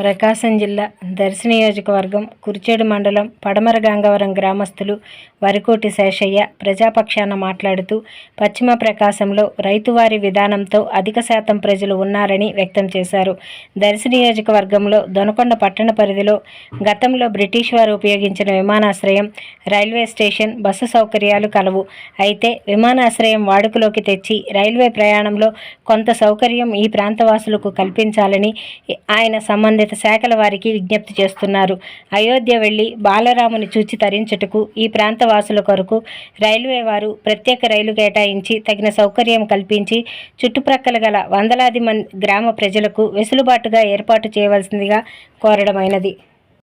ప్రకాశం జిల్లా దర్శి నియోజకవర్గం కురిచేడు మండలం పడమర గంగవరం గ్రామస్తులు వరికోటి శేషయ్య ప్రజాపక్షాన మాట్లాడుతూ పశ్చిమ ప్రకాశంలో రైతువారి విధానంతో అధిక శాతం ప్రజలు ఉన్నారని వ్యక్తం చేశారు. దర్శి నియోజకవర్గంలో దొనకొండ పట్టణ పరిధిలో గతంలో బ్రిటిష్ వారు ఉపయోగించిన విమానాశ్రయం రైల్వే స్టేషన్ బస్సు సౌకర్యాలు కలవు. అయితే విమానాశ్రయం వాడుకలోకి తెచ్చి రైల్వే ప్రయాణంలో కొంత సౌకర్యం ఈ ప్రాంతవాసులకు కల్పించాలని ఆయన సంబంధిత శాఖల వారికి విజ్ఞప్తి చేస్తున్నారు. అయోధ్య వెళ్ళి బాలరాముని చూచి తరించుటకు ఈ ప్రాంతవాసుల కొరకు రైల్వే వారు ప్రత్యేక రైలు కేటాయించి తగిన సౌకర్యం కల్పించి చుట్టుప్రక్కల గల వందలాది మంది గ్రామ ప్రజలకు వెసులుబాటుగా ఏర్పాటు చేయవలసిందిగా కోరడమైనది.